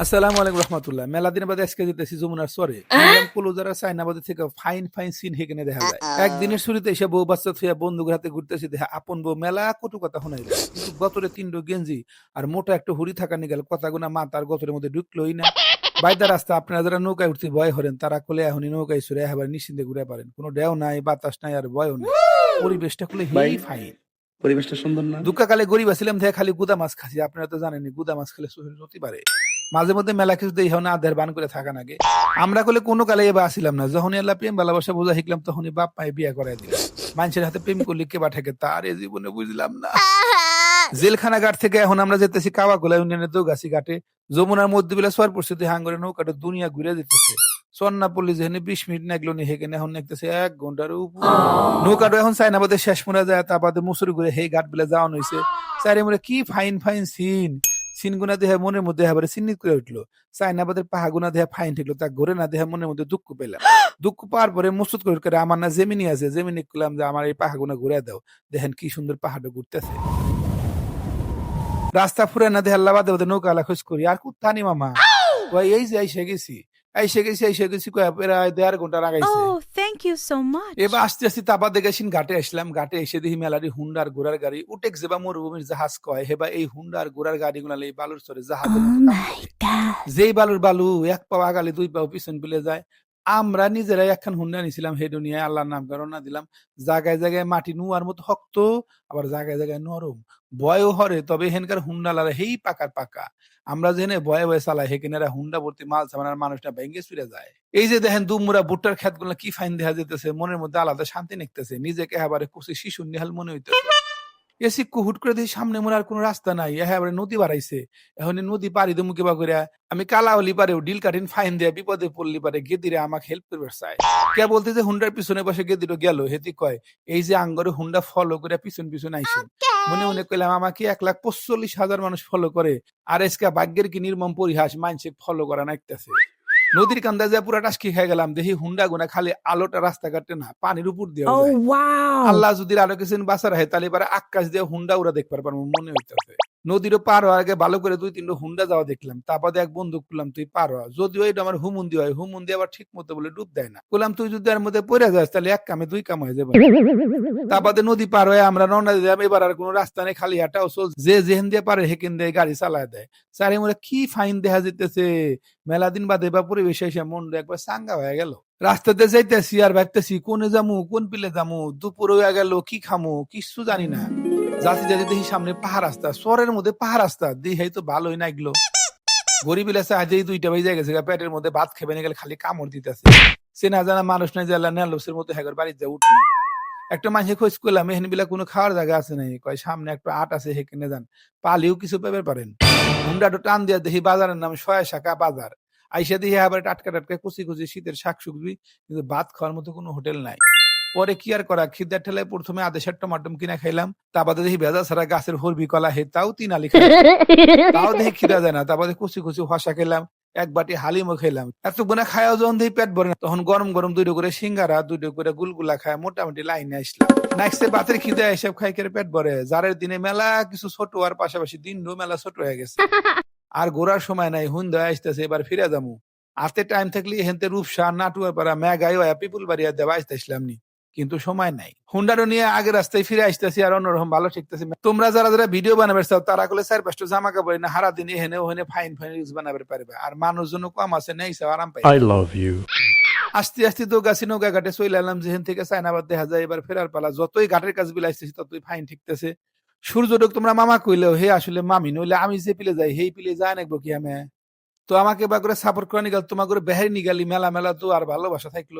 আসসালামু আলাইকুম রহমতুল্লাহ। মেলা দিন বাদে আজকে যেতেছি যমুনার চরে। কলুজারা থেকে ফাইন ফাইন সিন হেকেনে দেখা যায়। একদিনের শুরুতে এসে বউ বাচ্চা থুয়া বন্ধুর হাতে ঘুরতেছি দেখা আপন বউ মেলা কটু কথা শোনাই যায় কিন্তু গতরে তিনটো গেঞ্জি আর মোটা একটা হুড়ি থাকা নিয়ে গেল। কথা গুনা মা তার গতরের মধ্যে ঢুকলোই না। বাইদা রাস্তা আপনারা যারা নৌকায় উঠতে ভয় হরেন তারা কোলে এখনই নৌকায় সুরে এবার নিশ্চিন্তে ঘুরে পারেন। কোনো ডেও নাই বাতাস নাই আর ভয়ও নাই। পরিবেশটা খুলে হেই ফাইন পরিবেশটা সুন্দর না? দুঃখকালে গরিব ছিলাম দেখে খালি গুদা মাছ খাসি আপনারা তো জানেনি গুদা মাছ খেলে শরীর হতে পারে মাঝে মধ্যে মেলা কিছু দেই না আধার বান করে থাকা নাগে। আমরা কলে কোনো কালে এবার আসিলাম না। যখনই আল্লাহ প্রেম ভালোবাসা বোঝা শিখলাম তখনই বাপ মায়ে বিয়া করাই দিলাম মানুষের হাতে প্রেম করলে কে ঠেকে তার এ জীবনে বুঝলাম না। জেলখানা ঘাট থেকে এখন আমরা যেতেছি কাওয়াগোলা ইউনিয়নের দোগাছি ঘাটে। যমুনার মধ্যে বেলা সোয়ার পরিস্থিতি হাঙ্গরে নৌকাটা দুনিয়া ঘুরে যেতেছে। সন্না পল্লী যেখানে বিশ মিনিট নাগলো নি হেখানে এখন দেখতেছে এক ঘণ্টার উপর। নৌকাটা এখন চাইনাবাদের শেষ মোড়া যায় তারপরে মুসুরি ঘুরে সেই ঘাট বেলা যাওয়ানো হয়েছে চারি মোড়ে কি ফাইন ফাইন সিন। সিন দেহা মনের মধ্যে এবারে চিহ্নিত করে উঠল। চাইনাবাদের পাহা গুনা দেহে ফাইন ঠিকলো তা ঘরে না দেহা মনের মধ্যে দুঃখ পেলাম। দুঃখ পাওয়ার পরে মসুদ করে করে আমার না জেমিনি আছে জেমিনি করলাম যে আমার এই পাহা গুনা ঘুরে দাও দেখেন কি সুন্দর পাহাড়টা ঘুরতেছে। রাস্তা ফুরে না দেহা আল্লাহ বাদে বাদে নৌকা আলা খোঁজ করি আর কুত্তানি মামা। ওই এই যে এসে গেছি। গেছি আইসে গেছি কয় প্রায় দেড় ঘণ্টা লাগাইছে Oh, thank you so much. এবার আস্তে আসতে তাপা দেখেছিন ঘাটে আসলাম ঘাটে এসে দেখি মেলারি হুন্ডার ঘোড়ার গাড়ি উটেক যেবা মরুভূমির জাহাজ কয় হেবা এই হুন্ডার ঘোড়ার গাড়ি গুলা এই বালুর চরে জাহাজ Oh my god. যেই বালুর বালু এক পাও আগালে দুই পাও পিছন পেলে যায় আমরা নিজেরাই একখান হুন্ডা নিছিলাম, হে দুনিয়ায় আল্লাহর নাম না দিলাম। জায়গায় জায়গায় মাটি নুয়ার মতো শক্ত, আবার জায়গায় জায়গায় নরম। বয়ও হরে, তবে হেনকার হুন্ডা লালা, হেই পাকার পাকা। আমরা যেখানে বয়ে বয়ে চালাই হেকেনারা হুন্ডা ভর্তি মাল সামানার মানুষটা ভেঙ্গে ফিরে যায়। এই যে দেখেন দুমুরা ভুট্টার খেত কি ফাইন দেখা যেতেছে মনের মধ্যে আলাদা শান্তি নিকতেছে। নিজেকে এবারে কুচি শিশু নিহাল মনে হইতেছে। এসি কুহুট করে দেখি সামনে মনে আর কোনো রাস্তা নাই। এবারে নদী বাড়াইছে। এখন নদী পারি দে মুখে বা করিয়া আমি কালাওলি পারেও ডিল কাটিন ফাইন দেয়া বিপদে পড়লি পারে গেদিরে আমাকে হেল্প করবে চায়। কে বলতে যে হুন্ডার পিছনে বসে গেদিরও গেল? হেতি কয় এই যে আঙ্গরে হুন্ডা ফলো করে পিছন পিছন আইসে। মনে মনে কইলাম আমাকে এক লাখ পঁচল্লিশ হাজার মানুষ ফলো করে। আর এসকা ভাগ্যের কি নির্মম পরিহাস মানসে ফলো করা নাইতেছে নদীর কান্দা যায় পুরা টাসকি খেয়ে গেলাম। দেখি হুন্ডা গুনা খালি আলোটা রাস্তা কাটতে না পানির উপর দিয়ে Oh আল্লাহ যদি আরও কিছু বাঁচার হয় তাহলে এবার আকাশ দিয়ে হুন্ডা উড়া দেখতে পারব মনে হইতেছে। নদীরও পার হওয়ার আগে ভালো করে দুই তিনটা হুন্ডা যাওয়া দেখলাম। তারপরে এক বন্ধু করলাম তুই পার হওয়া যদিও এটা আমার হুমুন্দি হয়, হুমুন্দি আবার ঠিক মতো বলে ডুব দেয় না। বললাম, তুই যদি মধ্যে পড়ে যাস, তাহলে এক কামে দুই কাম হয়ে যাবে। তারপরে নদী পার হয়ে আমরা রওনা দিলাম। এবার আর কোনো রাস্তা নেই, খালি হাঁটাও চল যে যেহেন দিয়ে পারে হেকেন দিয়ে গাড়ি চালায় দেয়। সারে মোরে কি ফাইন দেখা যেতেছে মেলা দিন বাদে বা পরিবেশ এসে মন একবার সাঙ্গা হয়ে গেল। রাস্তাতে যাইতেছি আর ভাবতেছি, কোনে যামু, কোন পিলে যামু? দুপুর হয়ে গেল, কি খামু? কিচ্ছু জানি না। যাতে যাতে দেখি সামনে পাহাড় রাস্তা, শহরের মধ্যে পাহাড় রাস্তা। দেখি তো ভালোই না এগুলো। গরিব এলাসে আজই দুইটা বেজে গেছে পেটের মধ্যে ভাত খেবে না, গেলে খালি কামড় দিতেছে। সে না জানা মানুষ নাই যে আল্লাহ নেলোসের মতো হ্যাগর বাড়িতে যা উঠল। একটা মাঝে খোঁজ করলাম, এখানে বিলা কোনো খাওয়ার জায়গা আছে নাই। কয়, সামনে একটা আট আছে হেকেনে যান। পালিও কিছু পেবে পারেন। হুন্ডাটো টান দিয়া দেখি বাজারের নাম সয়া শাখা বাজার। আইসা দিয়ে আবার টাটকা টাটকা কুচি কুচি শীতের শাক সবজি কিন্তু ভাত খাওয়ার মতো কোনো হোটেল নাই। পরে কি আর করা? খিদার ঠেলায় প্রথমে আদেশের টমাটম কিনা খাইলাম, তারপরে দেখি ভেজা ছাড়া গাছের হরবি কলা হে, তাও তিন আলি তাও দেখি খিদা যায় না, তারপরে কুচি কুচি হসা খেলাম, এক বাটি হালিমও খেলাম। এত গুনা খাওয়া যখন দেখি পেট ভরে না, তখন গরম গরম দুটো করে সিঙ্গারা দুটো করে গুলগুলা খায়, মোটামুটি লাইনে আসলাম। নেক্সট বাতের খিদে এসব খাই করে পেট ভরে। যারের দিনে মেলা কিছু ছোট আর পাশাপাশি দিন মেলা ছোট হয়ে গেছে। আর ঘোরার সময় নাই, হুন্দ আসতেছে, এবার ফিরে যাব হাতে টাইম থাকলে হেনতে রূপসা নাটুয়ার পাড়া হয়ে পিপুল বাড়িয়া দেওয়া আসতেছিলাম নি। কিন্তু সময় নাই। হুন্ডারও নিয়ে আগে রাস্তায় ফিরে আসতেছি আর অন্যরকম ভালো শিখতেছি। তোমরা যারা যারা ভিডিও বানাবে চাও তারা করলে চার পাঁচটা জামা কাপড় না হারা দিন এখানে ওখানে ফাইন ফাইন ইউজ বানাবে পারবে। আর মানুষজন কম আছে নেই আরাম পাই I love you. আস্তে আস্তে তো গাছি নৌকা ঘাটে চলে এলাম যেখান থেকে চায়নাবাদ দেখা যায় এবার ফেরার পালা। যতই ঘাটের কাজ বিলাইতেছি ততই ফাইন ঠিকতেছে। সূর্যডোক তোমরা মামা কইলেও হে আসলে মামি নইলে আমি যে পিলে যাই হেই পিলে যায় নাকবো কি আমি? তো আমাকে বা করে সাপোর্ট করে নিগাল তোমার করে বেহাই নিগালি মেলা মেলা তো আর ভালোবাসা থাকল।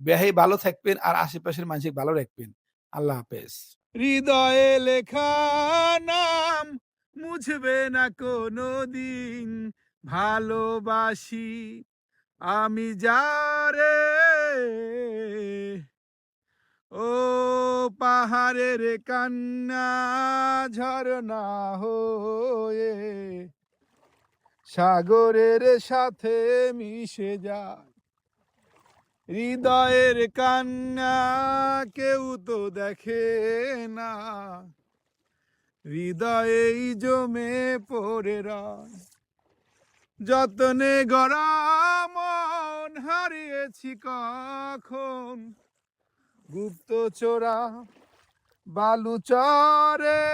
বেহাই ভালো থাকবেন আর আশেপাশের মানুষ ভালো রাখবেন। আল্লাহ হাফেজ। হৃদয়ে লেখা নাম মুছবে না কোনো দিন ভালোবাসি আমি যারে। ও পাহাড়ের কান্না ঝরনা হয়ে সাগরের সাথে মিশে যায়। হৃদয়ের কান্না কেউ তো দেখে না। হৃদয়েই জমে পড়ে যতনে মন হারিয়েছি কখন। গুপ্ত চোরা বালু চরে